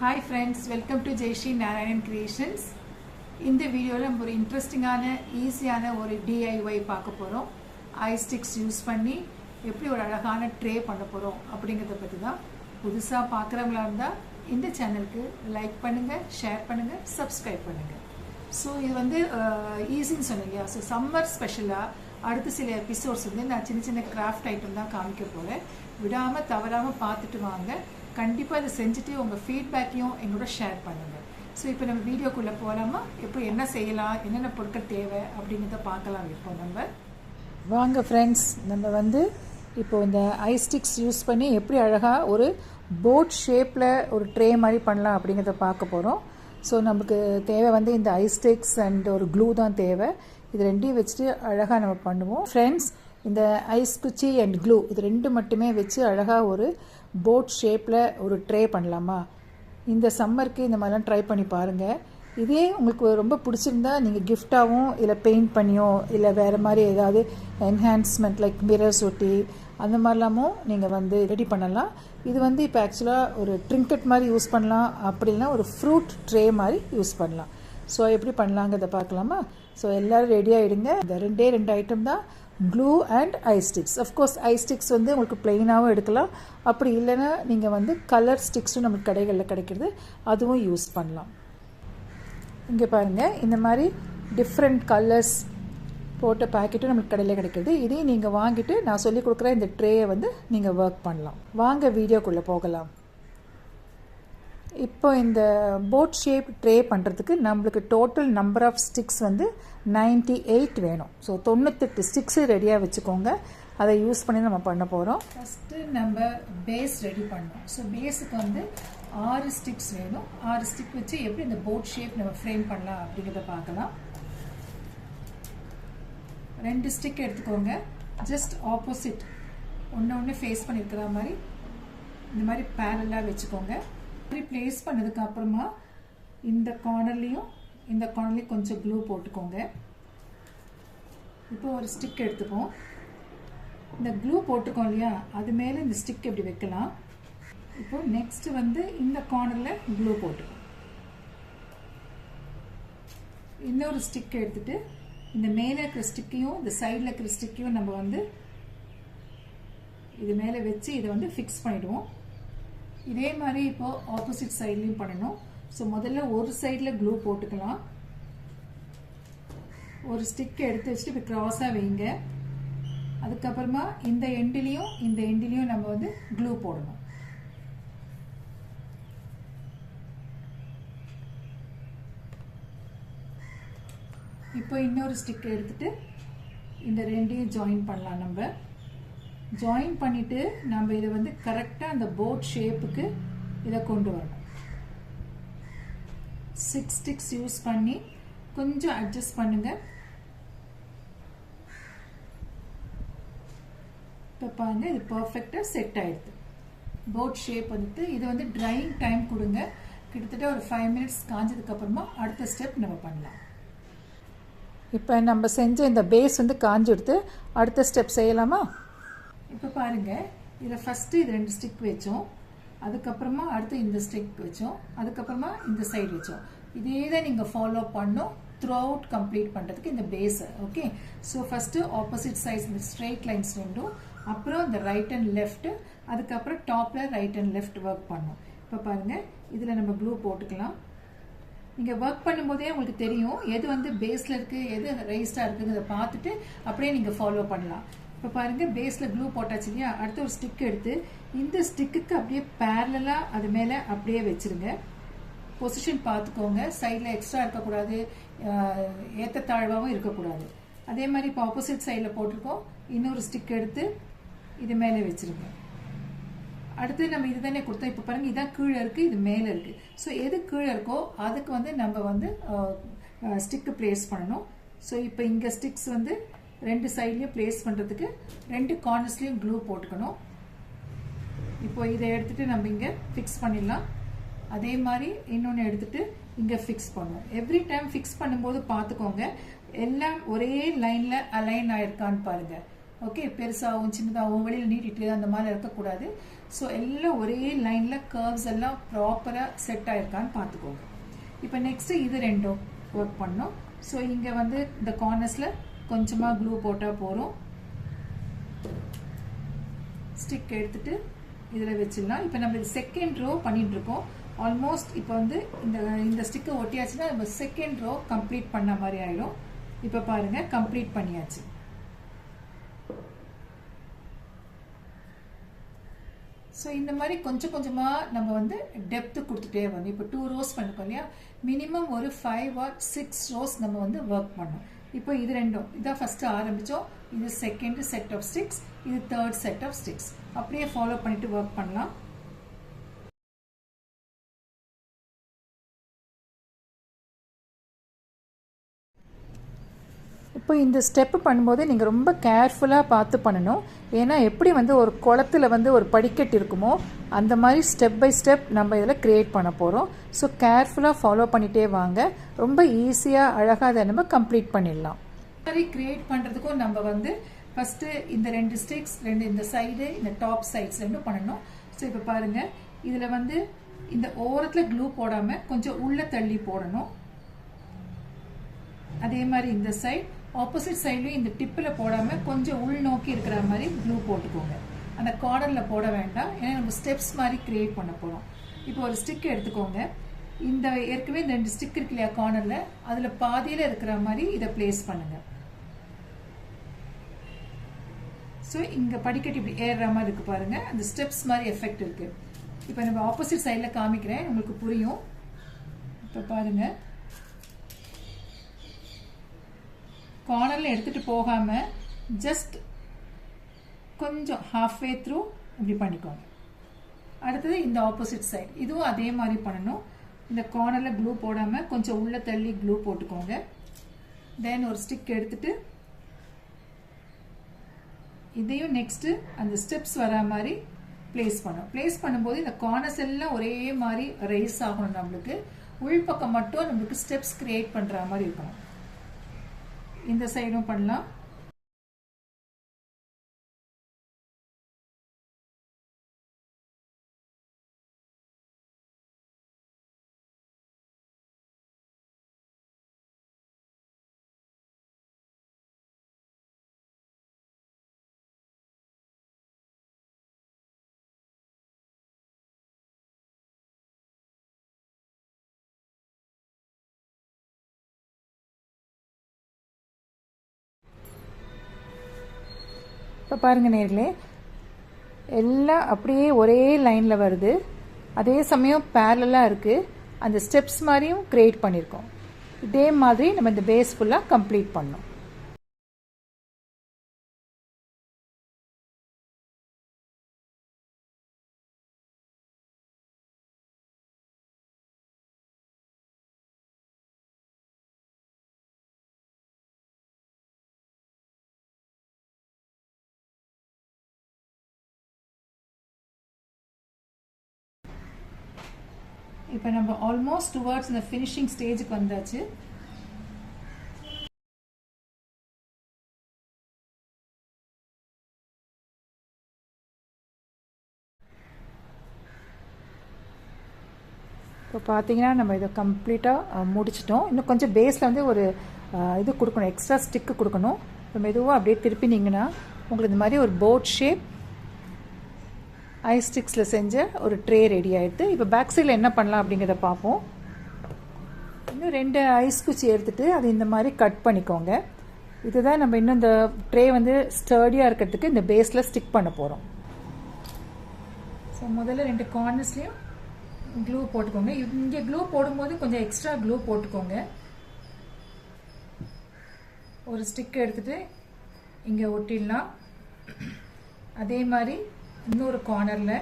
Hi friends welcome to Jaishree Narayanan creations இந்த வீடியோவில் நம்ம ஒரு இன்ட்ரெஸ்டிங்கான ஈஸியான ஒரு டிஐஒய் பார்க்க போகிறோம் ஐ ஸ்டிக்ஸ் யூஸ் பண்ணி எப்படி ஒரு அழகான ட்ரே பண்ண போகிறோம் அப்படிங்கிறத பற்றி தான் புதுசாக பார்க்குறவங்களா இருந்தால் இந்த சேனலுக்கு லைக் பண்ணுங்கள் ஷேர் பண்ணுங்கள் சப்ஸ்கிரைப் பண்ணுங்கள் ஸோ இது வந்து ஈஸின்னு சொன்னீங்க. ஸோ சம்மர் ஸ்பெஷலாக அடுத்த சில எபிசோட்ஸ் வந்து நான் சின்ன சின்ன கிராஃப்ட் ஐட்டம் தான் காமிக்க போகிறேன் விடாமல் தவறாமல் பார்த்துட்டு வாங்க. கண்டிப்பாக இதை செஞ்சுட்டு உங்கள் ஃபீட்பேக்கையும் எங்களோட ஷேர் பண்ணுங்கள் ஸோ இப்போ நம்ம வீடியோக்குள்ளே போகலாமா இப்போ என்ன செய்யலாம்? என்னென்ன பொருட்கள் தேவை? அப்படிங்கிறத பார்க்கலாம் இப்போ நம்ம. வாங்க ஃப்ரெண்ட்ஸ் நம்ம வந்து இப்போ இந்த ஐஸ்டிக்ஸ் ஸ்டிக்ஸ் யூஸ் பண்ணி எப்படி அழகாக ஒரு போட் ஷேப்பில் ஒரு ட்ரே மாதிரி பண்ணலாம் அப்படிங்கிறத பார்க்க போகிறோம் ஸோ நமக்கு தேவை வந்து இந்த ஐஸ்டிக்ஸ் ஸ்டிக்ஸ் அண்ட் ஒரு க்ளூ தான் தேவை. இது ரெண்டையும் வச்சுட்டு அழகாக நம்ம பண்ணுவோம். ஃப்ரெண்ட்ஸ் இந்த ஐஸ் குச்சி அண்ட் க்ளூ இது ரெண்டு மட்டுமே வச்சு அழகாக ஒரு போட் ஷேப்பில் ஒரு ட்ரே பண்ணலாமா? இந்த சம்மருக்கு இந்த மாதிரிலாம் ட்ரை பண்ணி பாருங்கள் இதே உங்களுக்கு ரொம்ப பிடிச்சிருந்தா நீங்கள் கிஃப்டாகவும் இல்லை பெயிண்ட் பண்ணியோ இல்லை வேறு மாதிரி ஏதாவது என்ஹான்ஸ்மெண்ட் லைக் மிரர்ஸ் ஒட்டி அந்த மாதிரிலாமும் நீங்கள் வந்து ரெடி பண்ணலாம். இது வந்து இப்போ ஆக்சுவலாக ஒரு ட்ரிங்கட் மாதிரி யூஸ் பண்ணலாம். அப்படின்னா ஒரு ஃப்ரூட் ட்ரே மாதிரி யூஸ் பண்ணலாம். ஸோ எப்படி பண்ணலாங்கிறத பார்க்கலாமா? ஸோ எல்லோரும் ரெடி ஆகிடுங்க இந்த ரெண்டே ரெண்டு ஐட்டம் தான் glue and ice sticks of course ice sticks வந்து உங்களுக்கு ப்ளெயினாகவும் எடுக்கலாம். அப்படி இல்லைன்னா நீங்கள் வந்து கலர் ஸ்டிக்ஸும் நமக்கு கடைகளில் கிடைக்கிறது அதுவும் யூஸ் பண்ணலாம். இங்கே பாருங்கள் இந்த மாதிரி டிஃப்ரெண்ட் கலர்ஸ் போட்ட பேக்கெட்டும் நமக்கு கடையில் கிடைக்கிறது. இதையும் நீங்கள் வாங்கிட்டு நான் சொல்லி கொடுக்குற இந்த ட்ரேயை வந்து நீங்கள் ஒர்க் பண்ணலாம். வாங்க வீடியோக்குள்ளே போகலாம். இப்போ இந்த போட் ஷேப் ட்ரே பண்ணுறதுக்கு நம்மளுக்கு டோட்டல் நம்பர் ஆஃப் ஸ்டிக்ஸ் வந்து நைன்டி எயிட் வேணும். ஸோ தொண்ணூத்தெட்டு ஸ்டிக்ஸு ரெடியாக வச்சுக்கோங்க. அதை யூஸ் பண்ணி நம்ம பண்ண போகிறோம் ஃபஸ்ட்டு நம்ம பேஸ் ரெடி பண்ணோம். ஸோ பேஸுக்கு வந்து ஆறு ஸ்டிக்ஸ் வேணும். ஆறு ஸ்டிக் வச்சு எப்படி இந்த போட் ஷேப் நம்ம ஃப்ரேம் பண்ணலாம் அப்படிங்கிறத பார்க்கலாம். ரெண்டு ஸ்டிக் எடுத்துக்கோங்க. ஜஸ்ட் ஆப்போசிட் ஒன்று ஒன்று ஃபேஸ் பண்ணியிருக்கிற மாதிரி. இந்த மாதிரி பேரலாக வச்சுக்கோங்க. ப்ளேஸ் பண்ணதுக்கு அப்புறமா இந்த கார்னர்லேயும் இந்த கார்னர்லேயும் கொஞ்சம் க்ளூ போட்டுக்கோங்க. இப்போ ஒரு ஸ்டிக் எடுத்துப்போம். இந்த க்ளூ போட்டிருக்கோம் இல்லையா? அது மேலே இந்த ஸ்டிக் எப்படி வைக்கலாம்? இப்போ நெக்ஸ்ட் வந்து இந்த கார்னரில் க்ளூ போட்டுக்கோம். இன்னொரு ஸ்டிக் எடுத்துட்டு இந்த மேலே இருக்கிற ஸ்டிக்கையும் இந்த சைடில் இருக்கிற ஸ்டிக்கையும் நம்ம வந்து இது மேலே வச்சு இதை வந்து ஃபிக்ஸ் பண்ணிவிடுவோம் இதே மாதிரி இப்போ ஆப்போசிட் சைட்லையும் பண்ணணும். ஸோ முதல்ல ஒரு சைடில் க்ளூ போட்டுக்கலாம். ஒரு ஸ்டிக் எடுத்து வச்சுட்டு இப்போ க்ராஸாக வைங்க. அதுக்கப்புறமா இந்த எண்டிலையும் இந்த எண்டிலையும் நம்ம வந்து க்ளூ போடணும். இப்போ இன்னொரு ஸ்டிக் எடுத்துட்டு இந்த ரெண்டையும் ஜாயின் பண்ணலாம் நம்ம. ஜாயின் பண்ணிட்டு நம்ம இதை வந்து கரெக்டாக அந்த போட் ஷேப்புக்கு இதை கொண்டு வரணும். சிக்ஸ் ஸ்டிக்ஸ் யூஸ் பண்ணி கொஞ்சம் அட்ஜஸ்ட் பண்ணுங்க. இப்போ பாருங்க இது பர்ஃபெக்டாக செட் ஆயிடுது. போட் ஷேப் வந்துட்டு இது வந்து ட்ரையிங் டைம் கொடுங்க. கிட்டத்தட்ட ஒரு ஃபைவ் மினிட்ஸ் காஞ்சதுக்கப்புறமா அடுத்த ஸ்டெப் நம்ம பண்ணலாம். இப்போ நம்ம செஞ்ச இந்த பேஸ் வந்து காஞ்சி எடுத்து அடுத்த ஸ்டெப் செய்யலாமா? இப்போ பாருங்க இதில் ஃபஸ்ட்டு இது ரெண்டு ஸ்டிக் வச்சோம். அதுக்கப்புறமா அடுத்து இந்த ஸ்டிக் வச்சோம். அதுக்கப்புறமா இந்த சைடு வச்சோம். இதே தான் நீங்கள் ஃபாலோ பண்ணும் த்ரூ அவுட் கம்ப்ளீட் பண்ணுறதுக்கு இந்த பேஸை ஓகே ஸோ ஃபஸ்ட்டு ஆப்போசிட் சைஸ் இந்த ஸ்ட்ரெயிட் லைன்ஸ் ரெண்டும் அப்புறம் இந்த ரைட் அண்ட் லெஃப்ட் அதுக்கப்புறம் டாப்பில் ரைட் அண்ட் லெஃப்ட் ஒர்க் பண்ணும். இப்போ பாருங்கள் இதில் நம்ம க்ளூ போட்டுக்கலாம். நீங்கள் ஒர்க் பண்ணும்போதே உங்களுக்கு தெரியும் எது வந்து பேஸில் இருக்குது எது ரைஸ்டாக இருக்குங்கிறத பார்த்துட்டு அப்படியே நீங்கள் ஃபாலோ பண்ணலாம். இப்போ பாருங்கள் பேஸில் க்ளூ போட்டாச்சு இல்லையா? அடுத்து ஒரு ஸ்டிக் எடுத்து இந்த ஸ்டிக்குக்கு அப்படியே பேரலாக அது மேலே அப்படியே வச்சுருங்க. பொசிஷன் பார்த்துக்கோங்க. சைடில் எக்ஸ்ட்ரா இருக்கக்கூடாது. ஏற்ற தாழ்வாகவும் இருக்கக்கூடாது. அதே மாதிரி இப்போ ஆப்போசிட் சைடில் போட்டிருக்கோம். இன்னொரு ஸ்டிக் எடுத்து இது மேலே வச்சுருங்க. அடுத்து நம்ம இது தானே கொடுத்தோம். இப்போ பாருங்கள் இதான் கீழே இருக்குது இது மேலே இருக்குது ஸோ எது கீழே இருக்கோ அதுக்கு வந்து நம்ம வந்து ஸ்டிக்கு ப்ளேஸ் பண்ணணும். ஸோ இப்போ இங்கே ஸ்டிக்ஸ் வந்து ரெண்டு சைட்லேயும் ப்ளேஸ் பண்ணுறதுக்கு ரெண்டு கார்னர்ஸ்லேயும் க்ளூ போட்டுக்கணும். இப்போ இதை எடுத்துகிட்டு நம்ம இங்கே ஃபிக்ஸ் பண்ணிடலாம். அதே மாதிரி இன்னொன்று எடுத்துகிட்டு இங்கே ஃபிக்ஸ் பண்ணணும் எவ்ரி டைம் ஃபிக்ஸ் பண்ணும்போது பார்த்துக்கோங்க எல்லாம் ஒரே லைனில் அலைன் ஆயிருக்கான்னு பாருங்கள் ஓகே பெருசாகவும் சின்னதாகவும் வெளியில் நீட்டிட்டு அந்த மாதிரி இருக்கக்கூடாது. ஸோ எல்லாம் ஒரே லைனில் கர்வ்ஸ் எல்லாம் ப்ராப்பராக செட் ஆயிருக்கான்னு பார்த்துக்கோங்க. இப்போ நெக்ஸ்ட்டு இது ரெண்டும் ஒர்க் பண்ணோம். ஸோ இங்கே வந்து இந்த கார்னர்ஸில் கொஞ்சமாக க்ளூ போட்டால் போகிறோம் ஸ்டிக் எடுத்துட்டு இதில் வச்சிடலாம். இப்போ நம்ம செகண்ட் ரோ பண்ணிகிட்ருக்கோம் ஆல்மோஸ்ட் இப்போ வந்து இந்த இந்த ஸ்டிக்கை ஒட்டியாச்சுன்னா நம்ம செகண்ட் ரோ கம்ப்ளீட் பண்ண மாதிரி ஆயிடும். இப்போ பாருங்க கம்ப்ளீட் பண்ணியாச்சு. ஸோ இந்த மாதிரி கொஞ்சம் கொஞ்சமாக நம்ம வந்து டெப்த்து கொடுத்துட்டே வரணும். இப்போ டூ ரோஸ் பண்ணிக்கோ இல்லையா? மினிமம் ஒரு ஃபைவ் ஆர் சிக்ஸ் ரோஸ் நம்ம வந்து ஒர்க் பண்ணோம் இப்போ இது ரெண்டும். இதான் ஃபஸ்ட்டு ஆரம்பித்தோம் இது செகண்ட் செட் ஆஃப் ஸ்டிக்ஸ் இது தேர்ட் செட் ஆஃப் ஸ்டிக்ஸ் அப்படியே ஃபாலோ பண்ணிட்டு ஒர்க் பண்ணலாம். இப்போ இந்த ஸ்டெப்பு பண்ணும்போது நீங்கள் ரொம்ப கேர்ஃபுல்லாக பார்த்து பண்ணணும். ஏன்னா எப்படி வந்து ஒரு குளத்துல வந்து ஒரு படிக்கட்டு இருக்குமோ அந்த மாதிரி ஸ்டெப் பை ஸ்டெப் நம்ம இதில் க்ரியேட் பண்ண போகிறோம் ஸோ கேர்ஃபுல்லாக ஃபாலோ பண்ணிகிட்டே வாங்க. ரொம்ப ஈஸியாக அழகாக அதை நம்ம கம்ப்ளீட் பண்ணிடலாம். மாதிரி க்ரியேட் பண்ணுறதுக்கும் நம்ம வந்து ஃபஸ்ட்டு இந்த ரெண்டு ஸ்டிக்ஸ் ரெண்டு இந்த சைடு இந்த டாப் சைட்ஸ் ரெண்டும் பண்ணணும். ஸோ இப்போ பாருங்கள் இதில் வந்து இந்த ஓரத்தில் க்ளூ போடாமல் கொஞ்சம் உள்ளே தள்ளி போடணும். அதே மாதிரி இந்த சைட் ஆப்போசிட் சைட்லையும் இந்த டிப்பில் போடாமல் கொஞ்சம் உள்நோக்கி இருக்கிற மாதிரி ப்ளூ போட்டுக்கோங்க. அந்த கார்டனில் போட வேண்டாம். ஏன்னா நம்ம ஸ்டெப்ஸ் மாதிரி கிரியேட் பண்ண போகிறோம் இப்போ ஒரு ஸ்டிக் எடுத்துக்கோங்க. இந்த ஏற்கனவே இந்த ரெண்டு ஸ்டிக் இருக்கு இல்லையா கார்னரில் அதில் பாதியில் இருக்கிற மாதிரி இதை பிளேஸ் பண்ணுங்கள் ஸோ இங்கே படிக்கட்டு இப்படி ஏறுற மாதிரி இருக்கு பாருங்க. அந்த ஸ்டெப்ஸ் மாதிரி எஃபெக்ட் இருக்கு. இப்போ நம்ம ஆப்போசிட் சைடில் காமிக்கிறேன். உங்களுக்கு புரியும். இப்போ பாருங்கள் கார்னரில் எடுத்துகிட்டு போகாமல் ஜஸ்ட் கொஞ்சம் ஹாஃப்வே த்ரூ இப்படி பண்ணிக்கோங்க. அடுத்தது இந்த ஆப்போசிட் சைடு இதுவும் அதே மாதிரி பண்ணணும். இந்த கார்னரில் க்ளூ போடாமல் கொஞ்சம் உள்ளே தள்ளி க்ளூ போட்டுக்கோங்க. தென் ஒரு ஸ்டிக் எடுத்துட்டு இதையும் நெக்ஸ்ட்டு அந்த ஸ்டெப்ஸ் வர மாதிரி பிளேஸ் பண்ணும் பிளேஸ் பண்ணும்போது இந்த கார்னர்ஸ் எல்லாம் ஒரே மாதிரி ரைஸ் ஆகணும் நம்மளுக்கு. உள்பக்கம் மட்டும் நம்மளுக்கு ஸ்டெப்ஸ் கிரியேட் பண்ணுற மாதிரி இருக்கணும். இந்த சைடும் பண்ணலாம். இப்போ பாருங்கள் நேர்களே. எல்லாம் அப்படியே ஒரே லைனில் வருது. அதே சமயம் பேரலாக இருக்குது அந்த ஸ்டெப்ஸ் மாதிரியும் க்ரியேட் பண்ணியிருக்கோம் இதே மாதிரி நம்ம இந்த பேஸ் ஃபுல்லாக கம்ப்ளீட் பண்ணோம். இப்போ நம்ம ஆல்மோஸ்ட் டுவர்ட்ஸ் இந்த ஃபினிஷிங் ஸ்டேஜுக்கு வந்தாச்சு. இப்போ பார்த்தீங்கன்னா நம்ம இதை கம்ப்ளீட்டாக முடிச்சிட்டோம். இன்னும் கொஞ்சம் பேஸில் வந்து ஒரு இது கொடுக்கணும். எக்ஸ்ட்ரா ஸ்டிக்கு கொடுக்கணும். இப்போ மெதுவாக அப்படியே திருப்பினீங்கன்னா உங்களுக்கு இந்த மாதிரி ஒரு போட் ஷேப் ஐஸ் ஸ்டிக்ஸில் செஞ்ச ஒரு ட்ரே ரெடி ஆகிடுது இப்போ பேக் சைடில் என்ன பண்ணலாம் அப்படிங்கிறத பார்ப்போம். இன்னும் ரெண்டு ஐஸ் குச்சி எடுத்துகிட்டு அது இந்த மாதிரி கட் பண்ணிக்கோங்க. இதுதான் நம்ம இன்னும் இந்த ட்ரே வந்து ஸ்டர்டியாக இருக்கிறதுக்கு இந்த பேஸில் ஸ்டிக் பண்ண போகிறோம் ஸோ முதல்ல ரெண்டு கார்னர்ஸ்லேயும் க்ளூ போட்டுக்கோங்க. இங்கே க்ளூ போடும்போது கொஞ்சம் எக்ஸ்ட்ரா க்ளூ போட்டுக்கோங்க. ஒரு ஸ்டிக் எடுத்துகிட்டு இங்கே ஒட்டிடலாம். அதே மாதிரி இன்னொரு கார்னரில்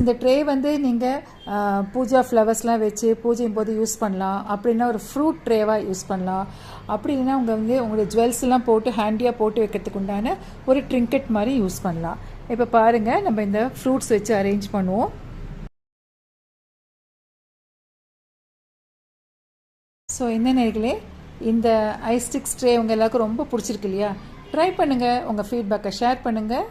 இந்த ட்ரே வந்து நீங்கள் பூஜா ஃப்ளவர்ஸ்லாம் வச்சு பூஜையும் போது யூஸ் பண்ணலாம். அப்படின்னா ஒரு ஃப்ரூட் ட்ரேவாக யூஸ் பண்ணலாம். அப்படி இல்லைன்னா உங்கள் வந்து உங்களுடைய ஜுவல்ஸ்லாம் போட்டு ஹேண்டியாக போட்டு வைக்கிறதுக்கு உண்டான ஒரு ட்ரிங்கெட் மாதிரி யூஸ் பண்ணலாம். இப்போ பாருங்கள் நம்ம இந்த ஃப்ரூட்ஸ் வச்சு அரேஞ்ச் பண்ணுவோம். ஸோ என்ன நேர்களே இந்த ஐஸ்டிக் ஸ்ட்ரே உங்கள் எல்லாருக்கும் ரொம்ப பிடிச்சிருக்கு இல்லையா? ட்ரை பண்ணுங்கள் உங்கள் ஃபீட்பேக்கை ஷேர் பண்ணுங்கள்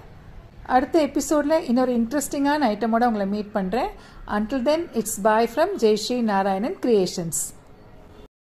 அடுத்த எபிசோடில் இன்னொரு இன்ட்ரெஸ்டிங்கான ஐட்டமோட உங்களை மீட் பண்ணுறேன் until then it's bye from Jaishree Narayanan creations